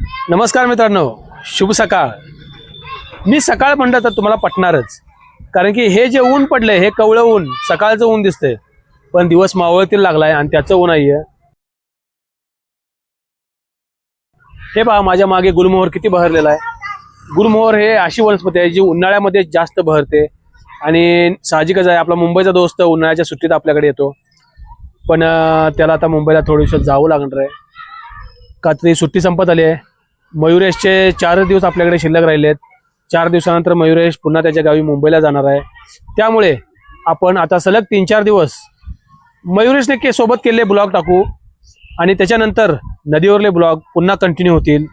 नमस्कार मित्रांनो शुभ सकाळ. मी सकाळ म्हणलं तर तुम्हाला पटणारच. कारण की हे जे ऊन पडलंय हे कवळं ऊन सकाळचं ऊन दिसतंय. पण दिवस मावळतील लागलाय आणि त्याचं ऊन आहे हे पहा माझ्या मागे गुलमोहर किती बहरलेला आहे. गुलमोहर हे अशी वनस्पती आहे जी उन्हाळ्यामध्ये जास्त बहरते. आणि साहजिकच आहे आपला मुंबईचा दोस्त उन्हाळ्याच्या सुट्टीत आपल्याकडे येतो. पण त्याला आता मुंबईला थोडीशी जावं लागणार आहे. का तरी सुट्टी संपत आली आहे. मयुरेशचे चार दिवस आपल्याकडे शिल्लक राहिले आहेत चार दिवसानंतर मयुरेश पुन्हा त्याच्या गावी मुंबईला जाणार आहे. त्यामुळे आपण आता सलग तीन चार दिवस मयुरेशने के सोबत केलेले ब्लॉग टाकू आणि त्याच्यानंतर नदीवरले ब्लॉग पुन्हा कंटिन्यू होतील.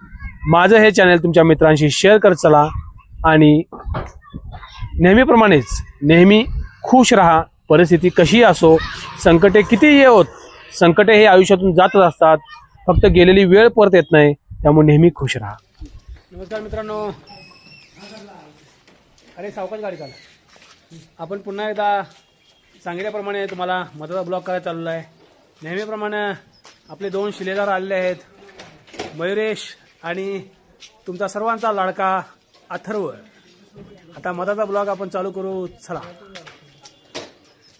माझं हे चॅनल तुमच्या मित्रांशी शेअर करत चला आणि नेहमीप्रमाणेच नेहमी खुश राहा. परिस्थिती कशी असो संकटे किती येत संकटे हे आयुष्यातून जातच असतात. फक्त गेलेली वेळ परत येत नाही. त्यामुळे नेहमी खुश राहा. नमस्कार मित्रांनो. अरे सावकाश गाडी काढ आपण पुन्हा एकदा सांगितल्याप्रमाणे तुम्हाला मधाचा ब्लॉग करायला चाललेला आहे. नेहमीप्रमाणे आपले दोन शिलेदार आलेले आहेत. मयुरेश आणि तुमचा सर्वांचा लाडका अथर्व. आता मधाचा ब्लॉग आपण चालू करू. चला.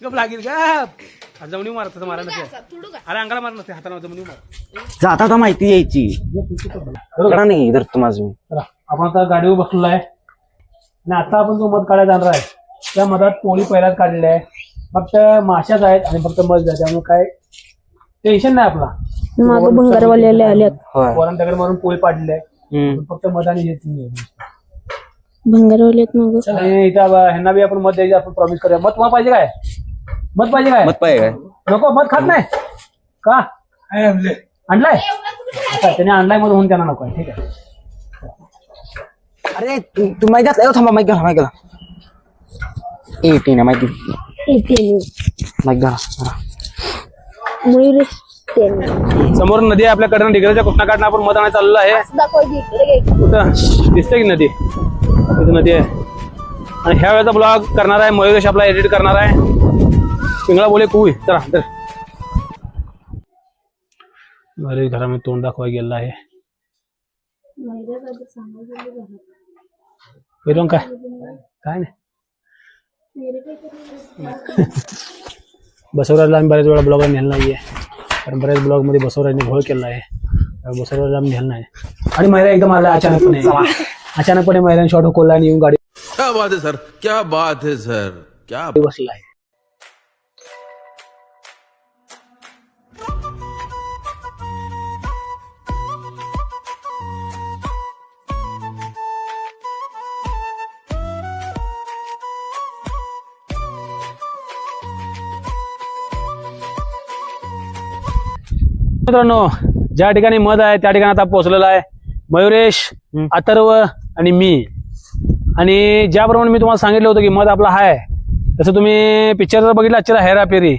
गप लागेल का जमणी मारत तसं मारा नसते अरे अंगाला मारत नसते हाताला जमणी मार जाता आता माहिती यायची. कडा नाही इधर तुम्हाला मी. चला आपण आता गाडीवर बसलेलो आहे. आणि आता आपण जो मध काढायला जाणार आहे त्या मधात पोळी पहिल्याच काढलेली आहे. फक्त माशाच आहेत आणि फक्त मध आहे त्यामुळे काय टेन्शन नाही आपला. माग भंगारवालेले आल्यात. होय. वरण दगड मारून पोळी पाडलेली आहे. हम्म. फक्त मध आणि हेच नाही. माग. हे इथं अब- ह्यांना बी आपण मध द्यायचे आपण प्रॉमिस करूया. मध तुम्हाला पाहिजे काय? मध पाहिजे काय? मत पाहिजे काय? नको मध खात नाही? का? आणलाय? अच्छा, त्याने आणलाय मध होऊन त्यांना नको आहे ठीक आहे. अरे तू तू माहिती घातला थांबा माहिती घाला माहिती घाला. एटीन माहिती माहिती घाला मयुरेश समोर नदी आहे आपल्याकडनं डिग्रजच्या कृष्णाकाठनं आपण मध आणायला चाललेलो आहे. कुठं? दिसते की नदी? इथं नदी आहे. आणि ह्या वेळेचा ब्लॉग करणार आहे मयुरेश आपला एडिट करणार आहे. पिंगळा बोले कुई. चला तर मयुरेश घरामध्ये तोंड दाखवाय गेला आहे. फिरून काय? काय नाही. बसवराजला आम्ही बऱ्याच वेळा ब्लॉगला नेलं नाहीये. कारण बऱ्याच ब्लॉगमध्ये बसवराजने घोळ केला आहे. बसवराजला आम्ही नेलं नाही. आणि महिला एकदम आला अचानकपणे. अचानकपणे महिलांनी शॉर्ट खोलला आणि येऊन गाडी क्या बात है सर? क्या बात है सर? क्या बसला आहे. मित्रांनो ज्या ठिकाणी मध आहे त्या ठिकाणी आता पोहोचलेला आहे. मयुरेश अथर्व आणि मी. आणि ज्याप्रमाणे मी तुम्हाला सांगितलं होतं की मध आपला आहे तसं तुम्ही पिक्चर जर बघितला आजच्या हेरा पेरी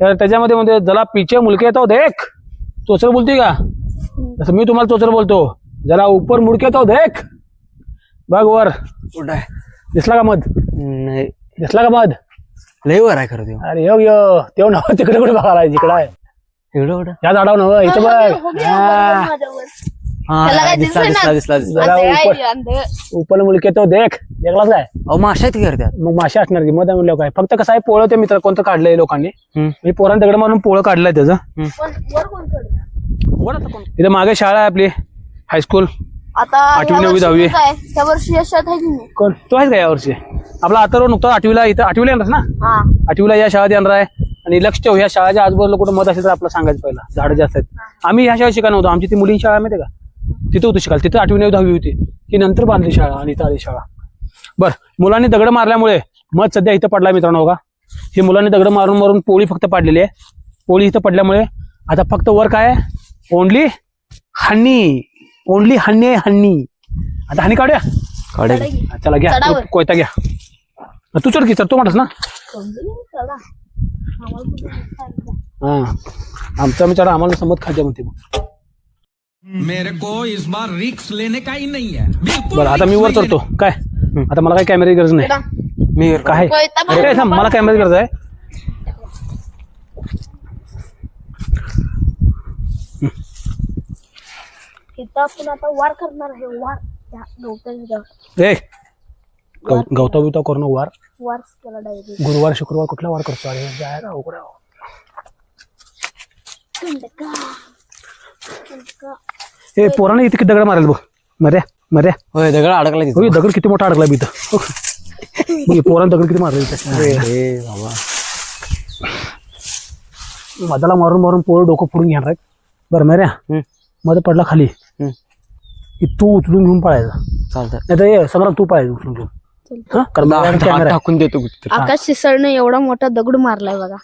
तर त्याच्यामध्ये म्हणजे जला पिचे मुलके येतो देख. चोचर बोलते का? तसं मी तुम्हाला चोचर बोलतो. जरा उपर मुडके येतो देख. बघ वर. कुठं आहे? दिसला का मध? नाही. दिसला का मध? लय वर आहे खरं ते. अरे यो यो. तेव्हा तिकडे कुठे बघायला जिकडे आहे. एवढं कुठं या झाडावर नव इथं बघ हा. हा दिसला दिसला दिसला दिसला जरा उपर उपर मुलके तो देख देखलाच काय अहो माशा आहेत की करतात मग मासे असणार की मध म्हणलं काय फक्त कसं आहे पोळं ते मित्र कोणतं काढलंय लोकांनी हम्म. मी पोरांनी दगड मारून पोळं काढलंय त्याचं इथं मागे शाळा आहे आपली हायस्कूल आता आठवी, नववी, दहावी. काय त्या वर्षी यशात आहे की नाही कोण तो आहेस का यावर्षी आपला अथर्व नुकताच आठवीला इथं आठवीला येणार ना हा आठवीला या शाळेत येणार आहे आणि लक्ष ठेव ह्या शाळेच्या आजूबाजूला कुठं मत असेल तर आपलं सांगायचं पहिला. झाडं जास्त आहेत. आम्ही ह्या शाळेत शिकायला नव्हतो. आमची ती मुलींची शाळा माहिती का? तिथं होतं शिकायला. तिथं आठवी नववी दहावी होती. ती नंतर बांधली शाळा आणि इथं आली शाळा. बरं मुलांनी दगड मारल्यामुळे मध सध्या इथं पडला मित्रांनो बघा ही मुलांनी दगड मारून मारून पोळी फक्त पाडलेली आहे. पोळी इथं पडल्यामुळे आता फक्त वर काय ओनली हन्नी. ओनली हन्नी आहे हन्नी. आता हनी काढूया? काढे हा, चला घ्या. तू कोयता घ्या. हा, तू चढ की चढतो म्हणस ना? चला. हा. आमचा चढा आम्हाला समज खायच्या म्हणते मग. मेरे को इस बार रिक्स लेने का ही नहीं है. बिल्कुल बरं आता मी वर चढतो. काय? आता मला काही कॅमेराची गरज नाही. मी काय? अरे काय थांब, मला कॅमेराची गरज आहे. इथं आपण आता वार करणार आहे. वार. त्या गवताच्या ए गव- गवता बिवता करून वार. वार केला डायरेक्ट. गुरुवार शुक्रवार कुठला वार करतो अरे जायला अवघड आहे. ए पोराने इथे किती दगड मारेल बघ. मर्या मर्या होय दगड अडकला होय दगड किती मोठा अडकला बी इथं. पोराने दगड किती मारले इथं. अरे बाबा. मधाला मारून मारून पोरं डोकं फोडून घेणार आहेत. बरं मर्या हम्म. मध्ये पडला खाली. हम्म. की तू उचलून घेऊन पळायचं. चालतं नाही तर ये सम्राट तू पळायचं उचलून घेऊन. हा? कारण माझ्याकडे हात कॅमेरा आहे. टाकून देतो आकाश सिसळने एवढा मोठा दगड मारलाय बघा.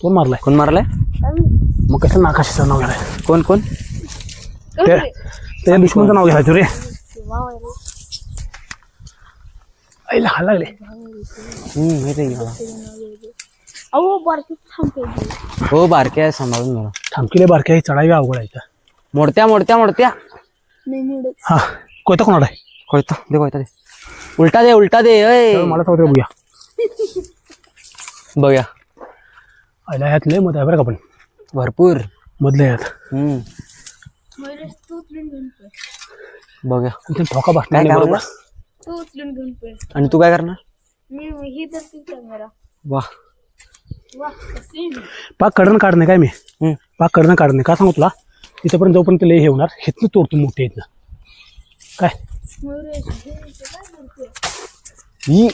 कोण मारलाय? कोण मारलाय? मग कसं नाकाशीचं नाव घ्यायला? कोण कोण? ते? त्या दुश्मनचं नाव घ्यायचं रे. आईला हाल लागले. हम्म, माहिती आहे की मला. अहो बारकी थांबते. हो बारके आहे सांभाळून मला थांबकीले बारक्या ही चढावी अवघड आहे इथं. मोडत्या मोडत्या मोडत्या. नाही. हा कोयता कोणाला आहे? कोयता दे कोयता दे. उलटा दे उलटा दे अय मला तर बघूया. बघूया. आयला ह्यात लय मत आहे बरं का पण. भरपूर. मधले ह्यात. हम्म. मयुरेश तू उचलून घेऊन पळ बघूया. आणि ते ठोका काय बसणार काय बरोबर. म्हणला? तू उचलून घेऊन पळ. आणि तू काय करणार? मी ही धरती कॅमेरा वा. वा कशी पाक कडनं काढणे काय मी? हम्म. पाक कडनं काढणे का सांगू तुला? इथपर्यंत जोपर्यंत लय हे होणार हेतनं तोडतो मोठे इथनं. काय? मयुरेश हे इथे काय करतोय? ही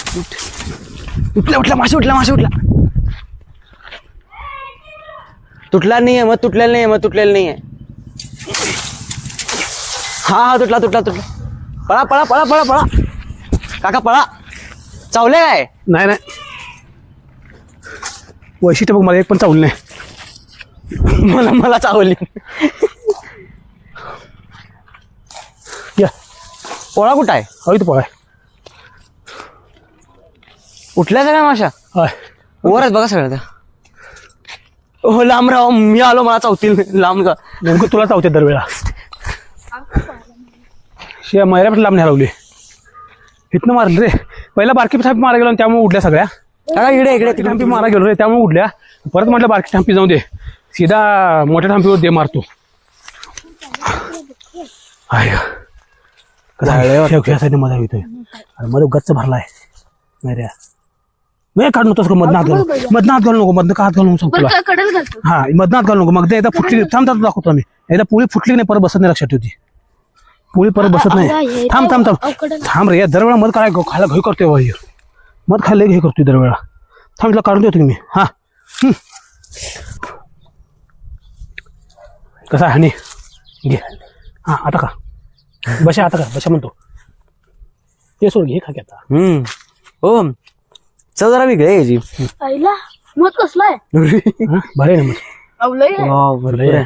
उठला उठला मासे उठला मासे उठला. तुटला नाहीये मग तुटलेला नाहीये मग तुटलेला नाहीये. हा हा तुटला तुटला तुटला. पळा पळा पळा पळा पळा. काका पळा. चावले काय? नाही नाही. वैशिष्ट्य बघ मला एक पण चावलं नाही. मला मला चावली. या. पोळा कुठं आहे? हवी तू पळाय उठल्या काय माशा वरच बघा सगळं त्या. हो लांब राव मी आलो मला चावतील. लांब का नेमकं तुला चावते दरवेळा. शिया मैऱ्या पण लांब नाही लावली इथनं मारलं रे. पहिला बारकी थांपी मारा गेलो आणि त्यामुळे उडल्या सगळ्या. काका इकडे इकडे बारकी थांपी मारा गेलो रे त्यामुळे उडल्या. परत म्हटलं बारकी थांपी जाऊ दे. सीधा मोठ्या थांपीवर दे मारतो? कसा मजा येतोय. अरे मध्ये गच्च भरलाय. मैऱ्या मी काढ नव्हतोस का मधनं हात घालू मधनं हात घालू नको मधनं का हात घालू नको सांगतो बरं तुला काय कडल घालतो हा मधनं हात घालू नको मग ते एकदा फुटली थांब थांब दाखवतो मी एकदा पोळी फुटली की नाही परत बसत नाही लक्षात ठेवती पोळी परत बसत नाही। थांब थांब थांब थांब रे दरवेळा मध काय खायला घाई करतोय बाई मध खायला घाई करतोय दरवेळा थांब तुला काढून देतो की मी हा। हम्म. कसा आहे हनी? घे हा आता का बशा आता का बशा म्हणतो ते सोड घे खा की आता। हम्म। हो चव जरा वेगळी आहे याची आईला मग कसलाय हा? बरे ना मग अवलय वाव, भरपूर आहे.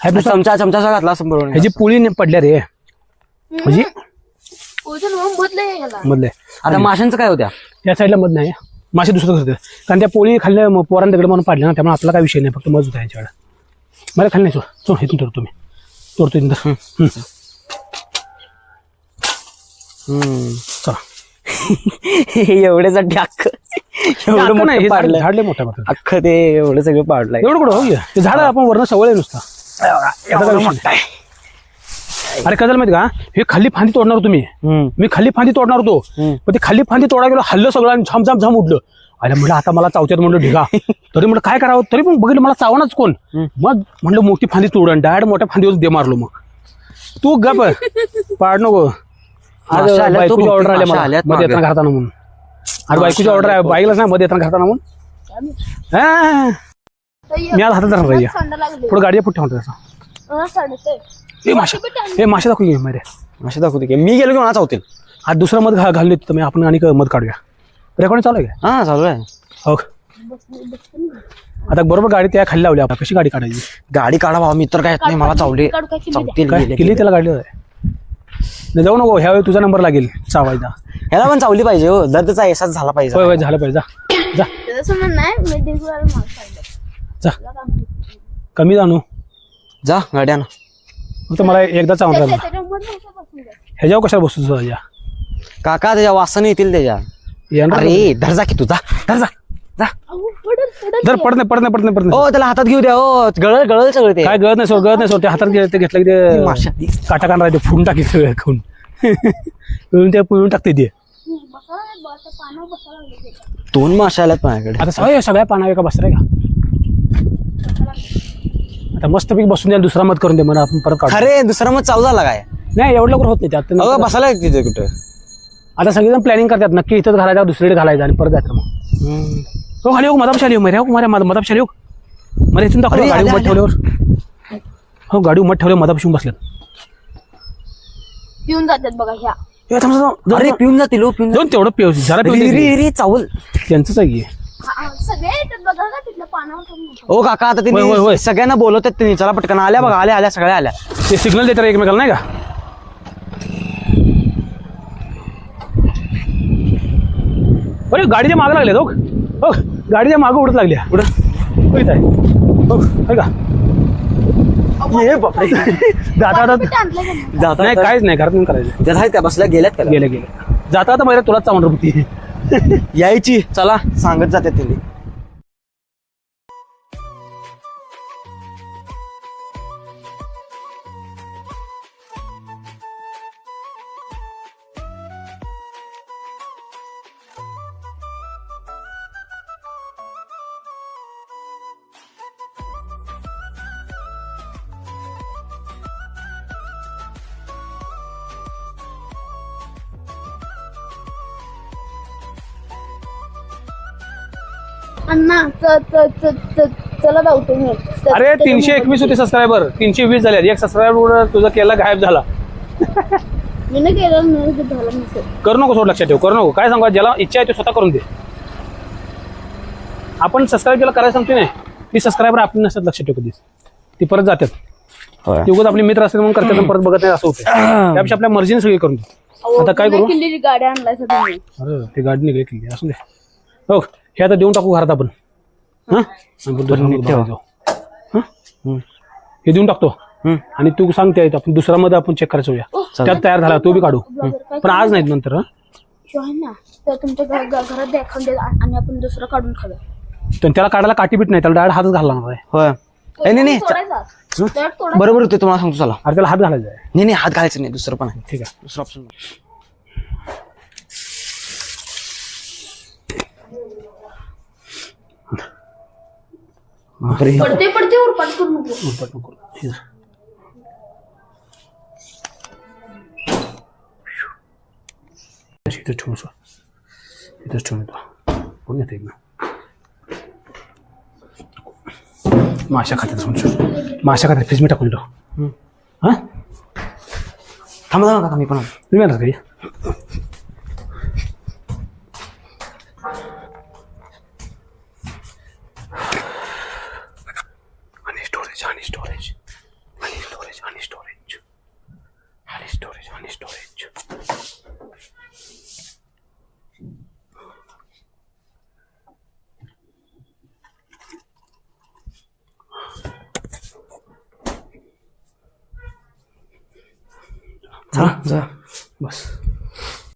हाय दुसरा चमचा चमचा घातला असं बरोबर. ह्याची पोळी नाही पडल्या रे. म्हणजे? ओझन ह्याला. मधले आता माशांचं काय होत्या? त्या साईडला मध नाही. मासे दुसरं करते कारण त्या पोळी खाल्ल्या मग पोरांना दगड म्हणून पाडल्या ना त्यामुळे आपला काय विषय नाही फक्त मज होता यांच्याकडे मला खाल्ली नाही सोड. सोड इथून तोडतो मी तोडतो इथून तर. हम्म. हम्म. चला. एवढ्यासाठी अख्ख एवढं नाही, मोठं झाड पाडलं झाड लय मोठं आहे बघा. अख्खं ते एवढं सगळं पाडलंय. एवढं कुठं? हो? ते झाड आपण वरण सवय आहे. नुसता. अरे काय झालं माहिती का? हे खाली फांदी तोडणार होतो मी हम्म. मी खाली फांदी तोडणार होतो. हम्म. पण ते खाली फांदी तोडा गेलो हल्लं सगळं आणि झाम झाम झाम उडलं. अरे म्हटलं आता मला चावत्यात म्हणलं ढिगा. तरी म्हटलं काय करावं? तरी पण बघितलं मला चावणाच कोण? मग म्हटलं मोठी फांदी तोडून डायरेक्ट मोठ्या फांदीवर दे मारलो मग. तू गप. पाड नको. आज माशा आल्यात, तो बायकोची बहुतेक ऑर्डर आली माशा मला. आल्यात. मध्ये मागं. येताना घालताना म्हणून. अरे बायकोची ऑर्डर आहे. बाईकलाच ना मध्ये येताना घालताना म्हणून. हा. मी आज हातात धरणार आहे लागले. पुढे गाडी पुढे ठेवतो त्याचा हे माशा. हे माशा दाखवू घे मारे. मासे दाखवते की. मी गेलो की मला चावतील आज दुसरा मध घा घालले तुम्ही आपण आणि मध काढूया. रेकॉर्डिंग चालू आहे का? हा चालू आहे. हो आता बरोबर गाडी त्या खाली लावली. आपण कशी गाडी काढायची. गाडी काढा भावा मी तर काय येत नाही. मला चावले काढू काय किल्ली चावतील काय? गेले. केली त्याला गाडी नाही जाऊ नको ह्यावेळी तुझा नंबर लागेल चावायचा ह्याला पण चावली पाहिजे हो दर्दचा एसाच झाला पाहिजे. होय झालं पाहिजे जा. जा. त्याचं म्हणणं नाही मी डिगवायला माग सांगितलं जा. कमी जाणू. जा गाड्या ना फक्त मला एकदा चावणार ना त्याच्यामध्ये नव्हतं बसून द्या. ह्याच्यावर कशाला बसतो तुझा या? काका त्याच्या वासन येतील त्याच्या. अरे धर जा की तू जा धर जा जा. अहो, पडेल जर पडत नाही पडत नाही पडत नाही पडत नाही. हो त्याला हातात घेऊ द्या. हो गळल गळल सगळं ते. काय गळत नाही सोड गळत नाही सोड ते हातात घे- ते घेतलं की ते माशा. काटा काढणार ते फुडून टाकी सगळं खाऊन. पिळून ते पिळून टाकते ते. दोन माशा आल्यात माझ्याकडे. आता सगळ्या सगळ्या पानावर का बसलाय का? आता मस्तपैकी बसून द्या दुसरा मत करून दे मला आपण परत काढू. अरे दुसरा मग चालू झाला काय? नाही एवढं लवकर होत नाही त्यात. अगं नंतर- बसायला तिथे कुठं? आता सगळेजण प्लॅनिंग करतात नक्की इथंच घालायचं दुसरीकडे घालायचं आणि परत जायचं मग. हो खाली हो मदाबशाली हो मर्या माऱ्या मदाबशाली हो. मला इथून दाखव गाडी उमट ठेवल्यावर. हो गाडी उमट ठेवल्यावर मदाबशी बसल्यात पिऊन जातात बघा ह्या. ए, थांब, थांब, थांब. अरे पिऊन जातील हो पिऊन जाऊन तेवढं पिऊ जरा पिऊ रे दे. रे रे चावल. त्यांचंच आहे की. हा, सगळे येतात बघा का तिथल्या पानावर ठेवून. ओ काका आता होय, होय, होय. त्यांनी सगळ्यांना बोलवतात त्यांनी चला पटकन आल्या बघा आल्या आल्या सगळ्या आल्या. ते सिग्नल देतात एकमेकाला नाही का? अरे गाडीच्या मागे लागले हो. हो. गाडीच्या मागे उडत लागल्या उडत हो, इथं आहे. हो आहे का? ये बापरे. जाता नाही? जाता नाही काहीच नाही घरात करायचं. आहेत त्या बसल्या गेल्यात का गेले गेले जाता आता महिला तुलाच चावणार होती. यायची. चला. सांगत जाते त्यांनी अण्णा च- च- च- च- चला जाऊ तुम्ही. च- अरे तीनशे एकवीस होते सबस्क्रायबर तीनशे वीस झाले. एक सबस्क्रायबर तुझा केला गायब झाला. मी नाही केलं मी ते झालं नसेल. करू नको सोड लक्षात ठेव करू नको. काय सांगू ज्याला इच्छा आहे ते स्वतः करून दे. आपण सबस्क्राईब केला करायला सांगतो नाही. ती सबस्क्रायबर आपली नसतात लक्षात ठेव कधीच. ती परत जातात. ती उगाच आपली मित्र असतील म्हणून करतात आणि परत बघत नाही असं होतं त्यापेक्षा आपल्या मर्जीने सगळी करून दे. अहो, आता काय करू? गाडी आणलाय तुम्ही अरे ते गाडी निघली किल्ली. असू दे. हो. हे आता देऊन टाकू घरात आपण. हा? आपण दुसरा मध्ये बाहेर जाऊ. हं? हे देऊन टाकतो. आणि तू सांगते आपण दुसरा मध्ये आपण चेक करायचं होऊया. त्यात तयार झाला तो बी काढू. पण आज नाहीत नंतर हं? शिव आहे ना तर तुमच्या घर- घर- घरात द्या एखादं आणि आपण दुसरं काढून खाऊया. पण त्याला काढायला काठी बीट नाही त्याला डायरेक्ट हातच घालणार आहे. होय. ए, नाही नाही चा- तोडायचा. त्यात तोडायचा. बरोबर होते तुम्हाला सांगतो चला. अरे त्याला हात घालायचा आहे. नाही नाही हात घालायचं नाही दुसरं पण आहे. ठीक आहे. दुसरं ऑप्शन बापरे. पडते पडते उरपाट करू नको उरपाट नको. हे धर. इथं ठेवून सो इथंच ठेवून येतो कोण येते एक माशा खात्यात सोडून माशा खात्यात फ्रीज मी टाकून येतो हां? थांबा थांबा काका मी पण. तुम्ही